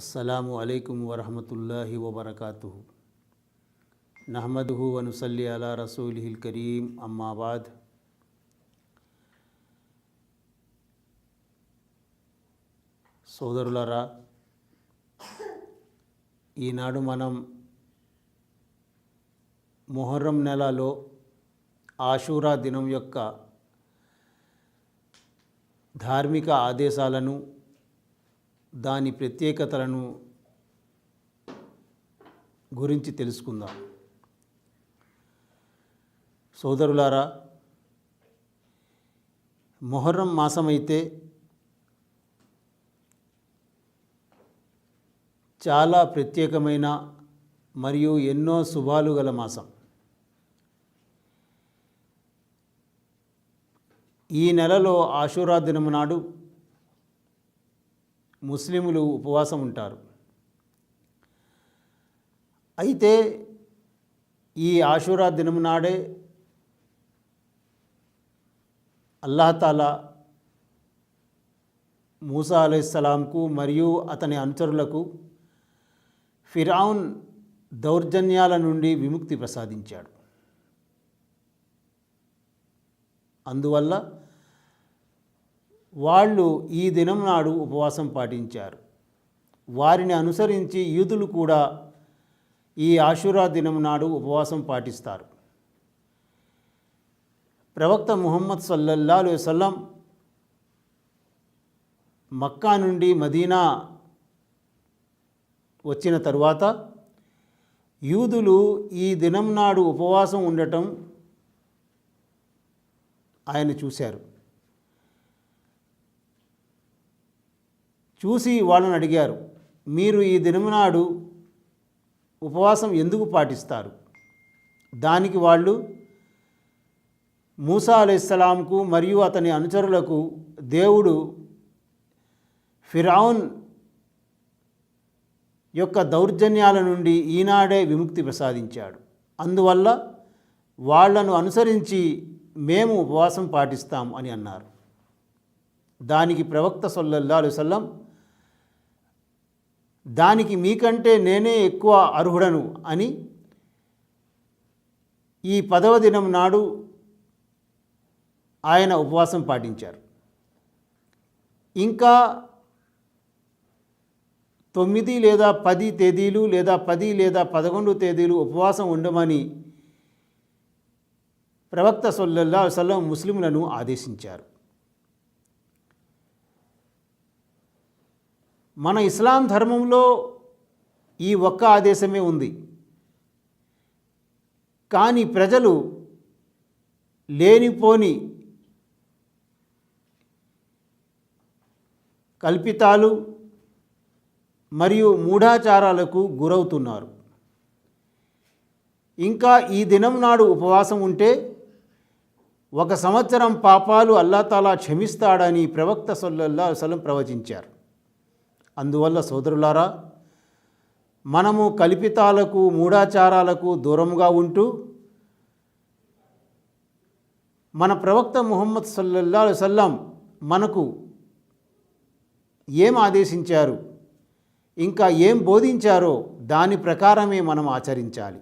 అస్సలాము అలైకుం వరహమతుల్లాహి వబర్కాతు నహమదుహు వనుసల్లి అలా రసూలిహిల్ కరీం అమ్మాబాద్ సోదరులరా ఈనాడు మనం మొహర్రం నెలలో ఆషూరా దినం యొక్క ధార్మిక ఆదేశాలను దాని ప్రత్యేకతలను గురించి తెలుసుకుందాం. సోదరులారా మొహర్రం మాసమైతే చాలా ప్రత్యేకమైన మరియు ఎన్నో శుభాలు గల మాసం. ఈ నెలలో ఆషురా దినం నాడు ముస్లిములు ఉపవాసం ఉంటారు. అయితే ఈ ఆషురా దినం నాడే అల్లాహతాలా మూసా అలైస్లాంకు మరియు అతని అనుచరులకు ఫిరాన్ దౌర్జన్యాల నుండి విముక్తి ప్రసాదించాడు. అందువల్ల వాళ్ళు ఈ దినం నాడు ఉపవాసం పాటించారు. వారిని అనుసరించి యూదులు కూడా ఈ ఆషురా దినం నాడు ఉపవాసం పాటిస్తారు. ప్రవక్త ముహమ్మద్ సల్లల్లా వసల్లం మక్కా నుండి మదీనా వచ్చిన తరువాత యూదులు ఈ దినం నాడు ఉపవాసం ఉండటం ఆయన చూశారు. చూసి వాళ్ళని అడిగారు మీరు ఈ దినమునాడు నాడు ఉపవాసం ఎందుకు పాటిస్తారు? దానికి వాళ్ళు మూసా అలైస్లాంకు మరియు అతని అనుచరులకు దేవుడు ఫిరౌన్ యొక్క దౌర్జన్యాల నుండి ఈనాడే విముక్తి ప్రసాదించాడు. అందువల్ల వాళ్ళను అనుసరించి మేము ఉపవాసం పాటిస్తాం అని అన్నారు. దానికి ప్రవక్త సల్లల్లా అలుసల్లం దానికి మీకంటే నేనే ఎక్కువ అర్హుడను అని ఈ పదవ దినం నాడు ఆయన ఉపవాసం పాటించారు. ఇంకా తొమ్మిది లేదా పది తేదీలు లేదా పది లేదా పదకొండు తేదీలు ఉపవాసం ఉండమని ప్రవక్త సొల్లల్లా సల్లం ముస్లింలను ఆదేశించారు. మన ఇస్లాం ధర్మంలో ఈ ఒక్క ఆదేశమే ఉంది. కానీ ప్రజలు లేనిపోని కల్పితాలు మరియు మూఢాచారాలకు గురవుతున్నారు. ఇంకా ఈ దినం నాడు ఉపవాసం ఉంటే ఒక సంవత్సరం పాపాలు అల్లాతాలా క్షమిస్తాడని ప్రవక్త సొల్లల్లా అసలు ప్రవచించారు. అందువల్ల సోదరులారా మనము కల్పితాలకు మూఢాచారాలకు దూరంగా ఉంటూ మన ప్రవక్త ముహమ్మద్ సల్లల్లా సల్లం మనకు ఏం ఆదేశించారు ఇంకా ఏం బోధించారో దాని ప్రకారమే మనం ఆచరించాలి.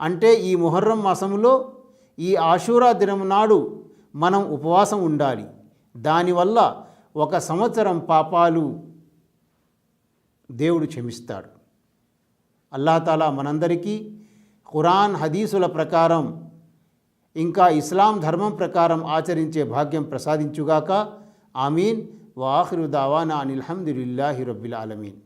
అంటే ఈ మొహర్రం మాసంలో ఈ ఆషూరా దినం నాడు మనం ఉపవాసం ఉండాలి. దానివల్ల ఒక సంవత్సరం పాపాలు దేవుడు క్షమిస్తాడు. అల్లాతాలా మనందరికీ ఖురాన్ హదీసుల ప్రకారం ఇంకా ఇస్లాం ధర్మం ప్రకారం ఆచరించే భాగ్యం ప్రసాదించుగాక. ఆమీన్. వాఖిరు దావానా అనిల్హమ్దుల్లాహి రబ్బిల్ ఆలమీన్.